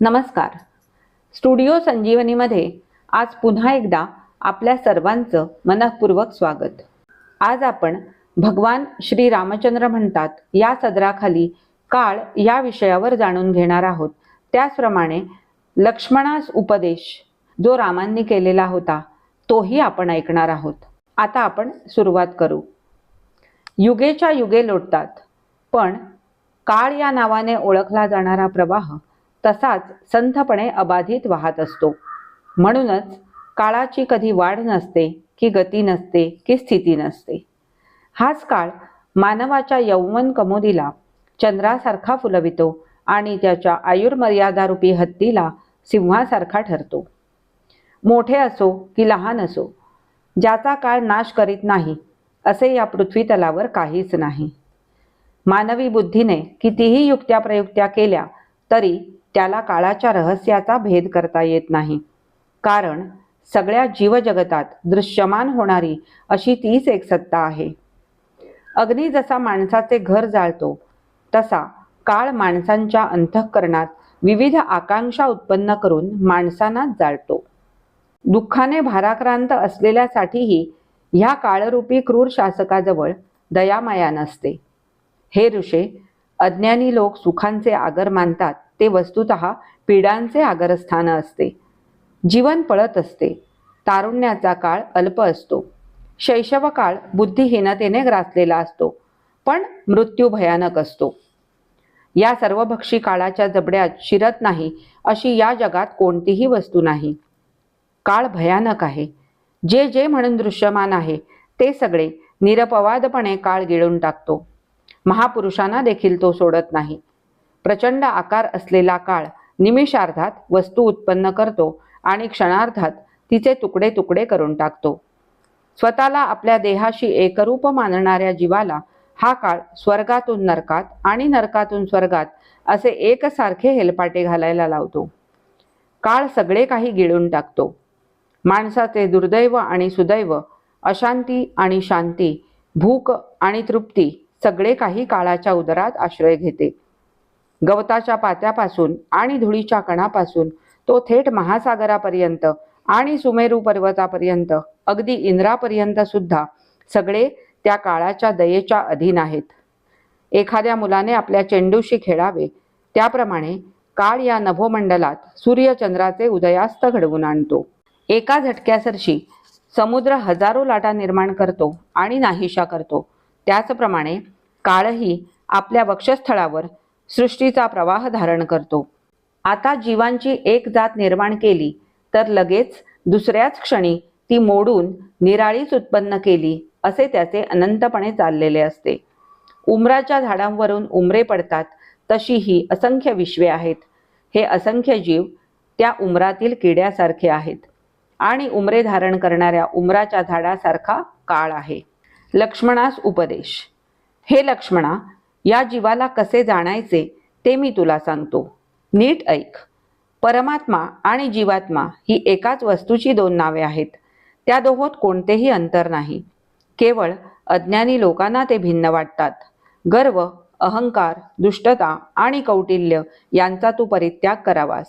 नमस्कार. स्टुडिओ संजीवनीमध्ये आज पुन्हा एकदा आपल्या सर्वांचं मनःपूर्वक स्वागत. आज आपण भगवान श्री रामचंद्र म्हणतात या सदराखाली काळ या विषयावर जाणून घेणार आहोत. त्याचप्रमाणे लक्ष्मणास उपदेश जो रामांनी केलेला होता तोही आपण ऐकणार आहोत. आता आपण सुरुवात करू. युगेच्या युगे लोटतात पण काळ या नावाने ओळखला जाणारा प्रवाह तसाच संथपणे अबाधित वाहत असतो. म्हणूनच काळाची कधी वाढ नसते की गती नसते की स्थिती नसते. हाच काळ मानवाच्या यौवन कमोदीला चंद्रासारखा फुलवितो आणि त्याच्या आयुर्मर्यादारूपी हत्तीला सिंहासारखा ठरतो. मोठे असो की लहान असो ज्याचा काळ नाश करीत नाही असे या पृथ्वीतलावर काहीच नाही. मानवी बुद्धीने कितीही युक्त्या प्रयुक्त्या केल्या तरी त्याला काळाच्या रहस्याचा भेद करता येत नाही. कारण सगळ्या जीवजगतात दृश्यमान होणारी अशी तीच एक सत्ता आहे. अग्नी जसा माणसाचे घर जाळतो तसा काळ माणसांच्या अंतःकरणात विविध आकांक्षा उत्पन्न करून माणसांनाच जाळतो. दुःखाने भाराक्रांत असलेल्यासाठीही ह्या काळरूपी क्रूर शासकाजवळ दयामाया नसते. हे ऋषे अज्ञानी लोक सुखांचे आगर मानतात ते वस्तुत पिढांचे आगरस्थान असते. जीवन पळत असते. तारुण्याचा काळ अल्प असतो. शैशवकाळ बुद्धिहीनतेने ग्रासलेला असतो पण मृत्यू भयानक असतो. या सर्वभक्षी काळाच्या जबड्यात शिरत नाही अशी या जगात कोणतीही वस्तू नाही. काळ भयानक आहे. जे जे म्हणून दृश्यमान आहे ते सगळे निरपवादपणे काळ गिळून टाकतो. महापुरुषांना देखील तो सोडत नाही. प्रचंड आकार असलेला काळ निमिषार्धात वस्तू उत्पन्न करतो आणि क्षणार्धात तिचे तुकडे तुकडे करून टाकतो. स्वतःला आपल्या देहाशी एकरूप मानणाऱ्या जीवाला हा काळ स्वर्गातून नरकात आणि नरकातून स्वर्गात असे एकसारखे हेलपाटे घालायला लावतो. काळ सगळे काही गिळून टाकतो. माणसाचे दुर्दैव आणि सुदैव अशांती आणि शांती भूक आणि तृप्ती सगळे काही काळाच्या उदरात आश्रय घेते. गवताच्या पात्यापासून आणि धुळीच्या कणापासून तो थेट महासागरापर्यंत आणि सुमेरू पर्वतापर्यंत अगदी इंद्रापर्यंत सुद्धा सगळे त्या काळाच्या दयेच्या अधीन आहेत. एखाद्या मुलाने आपल्या चेंडूशी खेळावे त्याप्रमाणे काळ या नभोमंडलात सूर्यचंद्राचे उदयास्त घडवून आणतो. एका झटक्यासरशी समुद्र हजारो लाटा निर्माण करतो आणि नाहीशा करतो. त्याचप्रमाणे काळही आपल्या वक्षस्थळावर सृष्टीचा प्रवाह धारण करतो. आता जीवांची एक जात निर्माण केली तर लगेच दुसऱ्याच क्षणी ती मोडून निराळीच उत्पन्न केली असे त्याचे अनंतपणे चाललेले असते. उमराच्या झाडांवरून उमरे पडतात तशी ही असंख्य विश्वे आहेत. हे असंख्य जीव त्या उमरातील किड्यासारखे आहेत. आणि उमरे धारण करणाऱ्या उमराच्या झाडासारखा काळ आहे. लक्ष्मणास उपदेश. हे लक्ष्मणा या जीवाला कसे जाणायचे ते मी तुला सांगतो. नीट ऐक. परमात्मा आणि जीवात्मा ही एकाच वस्तूची दोन नावे आहेत. त्या दोहोत कोणतेही अंतर नाही. केवळ अज्ञानी लोकांना ते भिन्न वाटतात. गर्व अहंकार दुष्टता आणि कौटिल्य यांचा तू परित्याग करावास.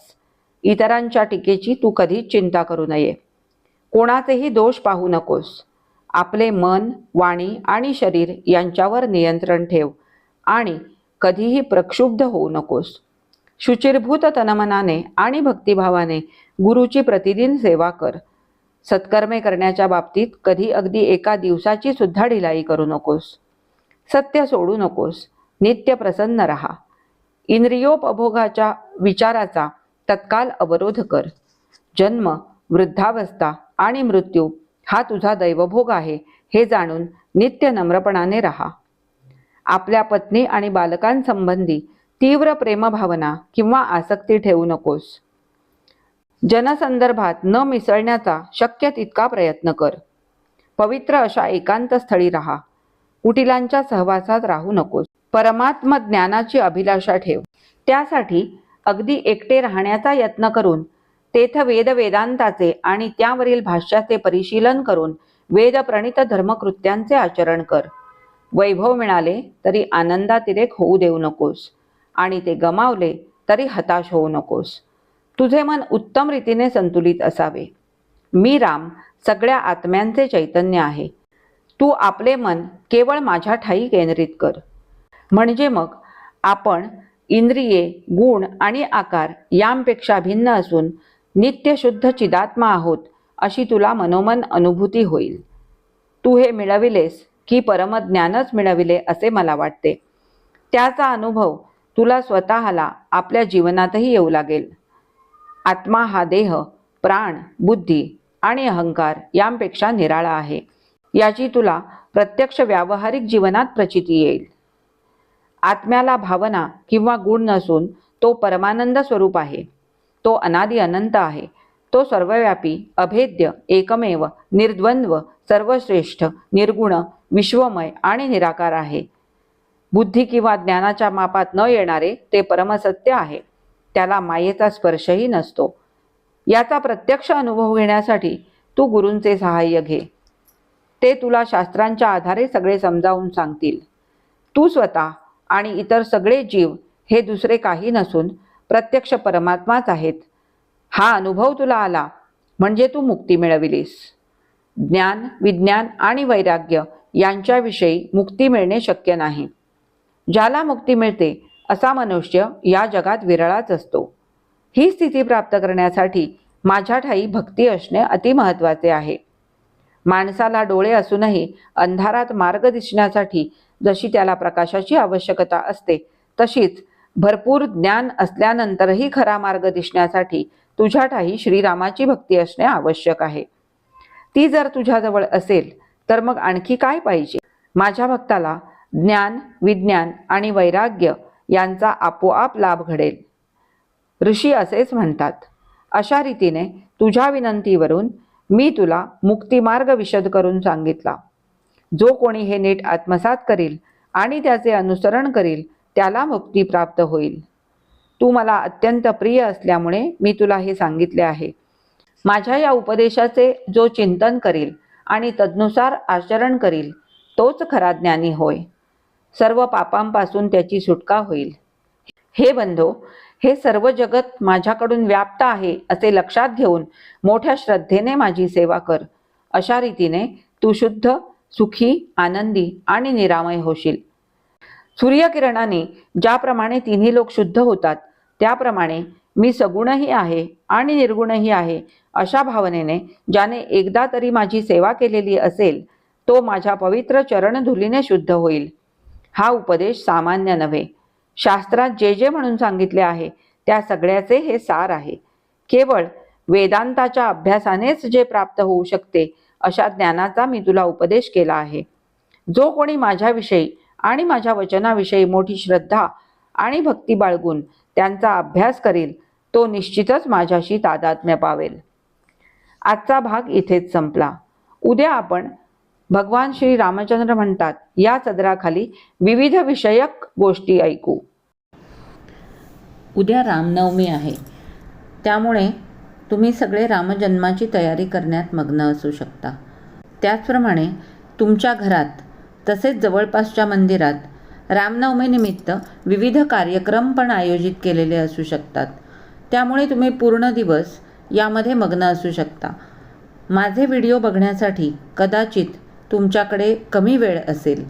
इतरांच्या टीकेची तू कधीच चिंता करू नये. कोणाचेही दोष पाहू नकोस. आपले मन वाणी आणि शरीर यांच्यावर नियंत्रण ठेव आणि कधीही प्रक्षुब्ध होऊ नकोस. शुचिरभूत तनमनाने आणि भक्तिभावाने गुरुची प्रतिदिन सेवा कर. सत्कर्मे करण्याच्या बाबतीत कधी अगदी एका दिवसाची सुद्धा ढिलाई करू नकोस. सत्य सोडू नकोस. नित्य प्रसन्न रहा. इंद्रियोपभोगाच्या विचाराचा तत्काल अवरोध कर. जन्म वृद्धावस्था आणि मृत्यू हा तुझा दैवभोग आहे. हे जाणून नित्य नम्रपणाने राहा. आपल्या पत्नी आणि बालकांसंबंधी तीव्र प्रेमभावना किंवा आसक्ती ठेवू नकोस. जनसंदर्भात न मिसळण्याचा शक्य तितका प्रयत्न कर. पवित्र अशा एकांत स्थळी राहा. कुटिलांच्या सहवासात राहू नकोस. परमात्म ज्ञानाची अभिलाषा ठेव. त्यासाठी अगदी एकटे राहण्याचा यत्न करून तेथ वेद वेदांताचे आणि त्यावरील भाष्याचे परिशीलन करून वेदप्रणित धर्मकृत्यांचे आचरण कर. वैभव मिळाले तरी आनंदातिरेक होऊ देऊ नकोस. आणि ते गमावले तरी हताश होऊ नकोस. तुझे मन उत्तम रीतीने संतुलित असावे. मी राम सगळ्या आत्म्यांचे चैतन्य आहे. तू आपले मन केवळ माझ्या ठाई केंद्रित कर. म्हणजे मग आपण इंद्रिये गुण आणि आकार यांपेक्षा भिन्न असून नित्यशुद्ध चिदात्मा आहोत अशी तुला मनोमन अनुभूती होईल. तू हे मिळविलेस की परमज्ञानच मिळविले असे मला वाटते. त्याचा अनुभव तुला स्वतःला आपल्या जीवनातही येऊ लागेल. आत्मा हा देह प्राण बुद्धी आणि अहंकार यांपेक्षा निराळा आहे. याची तुला प्रत्यक्ष व्यावहारिक जीवनात प्रचिती येईल. आत्म्याला भावना किंवा गुण नसून तो परमानंद स्वरूप आहे. तो अनादि अनंत आहे. तो सर्वव्यापी अभेद्य एकमेव निर्द्वंद्व सर्वश्रेष्ठ निर्गुण विश्वमय आणि निराकार आहे. बुद्धी किंवा ज्ञानाच्या मापात न येणारे ते परमसत्य आहे. त्याला मायेचा स्पर्शही नसतो. याचा प्रत्यक्ष अनुभव घेण्यासाठी तू गुरूंचे सहाय्य घे. ते तुला शास्त्रांच्या आधारे सगळे समजावून सांगतील. तू स्वतः आणि इतर सगळे जीव हे दुसरे काही नसून प्रत्यक्ष परमात्माच आहेत. हा अनुभव तुला आला म्हणजे तू मुक्ती मिळविलीस. ज्ञान विज्ञान आणि वैराग्य यांच्याविषयी मुक्ती मिळणे शक्य नाही. ज्याला मुक्ती मिळते असा मनुष्य या जगात विरळाच असतो. ही स्थिती प्राप्त करण्यासाठी माझ्या ठाई भक्ती असणे अतिमहत्वाचे आहे. माणसाला डोळे असूनही अंधारात मार्ग दिसण्यासाठी जशी त्याला प्रकाशाची आवश्यकता असते तशीच भरपूर ज्ञान असल्यानंतरही खरा मार्ग दिसण्यासाठी तुझ्या ठाई श्रीरामाची भक्ती असणे आवश्यक आहे. ती जर तुझ्याजवळ असेल तर मग आणखी काय पाहिजे? माझ्या भक्ताला ज्ञान विज्ञान आणि वैराग्य यांचा आपोआप लाभ घडेल. ऋषी असेच म्हणतात अशा रीतीने तुझ्या विनंतीवरून मी तुला मुक्तिमार्ग विशद करून सांगितला. जो कोणी हे नीट आत्मसात करील आणि त्याचे अनुसरण करील त्याला मुक्ती प्राप्त होईल. तू मला अत्यंत प्रिय असल्यामुळे मी तुला हे सांगितले आहे. माझ्या या उपदेशाचे जो चिंतन करील आणि तदनुसार आचरण करील तोच खरा ज्ञानी होय. सर्व पापांपासून त्याची सुटका होईल. हे बंधो हे सर्व जगत माझ्याकडून व्याप्त आहे असे लक्षात घेऊन मोठ्या श्रद्धेने माझी सेवा कर. अशा रीतीने तू शुद्ध सुखी आनंदी आणि निरामय होशील. सूर्यकिरणाने ज्याप्रमाणे तिन्ही लोक शुद्ध होतात त्याप्रमाणे मी सगुणही आहे आणि निर्गुणही आहे अशा भावनेने ज्याने एकदा तरी माझी सेवा केलेली असेल तो माझ्या पवित्र चरणधुलीने शुद्ध होईल. हा उपदेश सामान्य नव्हे. शास्त्रात जे जे म्हणून सांगितले आहे त्या सगळ्याचे हे सार आहे. केवळ वेदांताच्या अभ्यासानेच जे प्राप्त होऊ शकते अशा ज्ञानाचा मी तुला उपदेश केला आहे. जो कोणी माझ्याविषयी आणि माझ्या वचनाविषयी मोठी श्रद्धा आणि भक्ती बाळगून त्यांचा अभ्यास करील तो निश्चितच माझ्याशी तादात्म्य पावेल. आजचा भाग इथेच संपला. उद्या आपण भगवान श्री रामचंद्र म्हणतात या सदराखाली विविध विषयक गोष्टी ऐकू. उद्या रामनवमी आहे. त्यामुळे तुम्ही सगळे रामजन्माची तयारी करण्यात मग्न असू शकता. त्याचप्रमाणे तुमच्या घरात तसेच जवळपासच्या मंदिरात रामनवमीनिमित्त विविध कार्यक्रम पण आयोजित केलेले असू शकतात. त्यामुळे तुम्ही पूर्ण दिवस यामध्ये मग्न असू शकता. माझे व्हिडिओ बघण्यासाठी कदाचित तुमच्याकडे कमी वेळ असेल.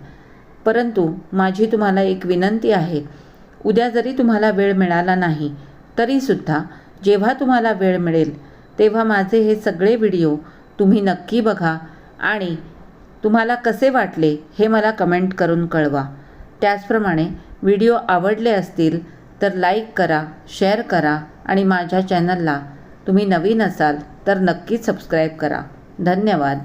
परंतु माझी तुम्हाला एक विनंती आहे. उद्या जरी तुम्हाला वेळ मिळाला नाही तरीसुद्धा जेव्हा तुम्हाला वेळ मिळेल तेव्हा माझे हे सगळे व्हिडिओ तुम्ही नक्की बघा आणि तुम्हाला कसे वाटले हे मला कमेंट करून कळवा. त्याचप्रमाणे व्हिडिओ आवडले असतील तर लाईक करा शेअर करा आणि माझ्या चॅनलला तुम्ही नवीन असाल तर नक्कीच सबस्क्राईब करा. धन्यवाद.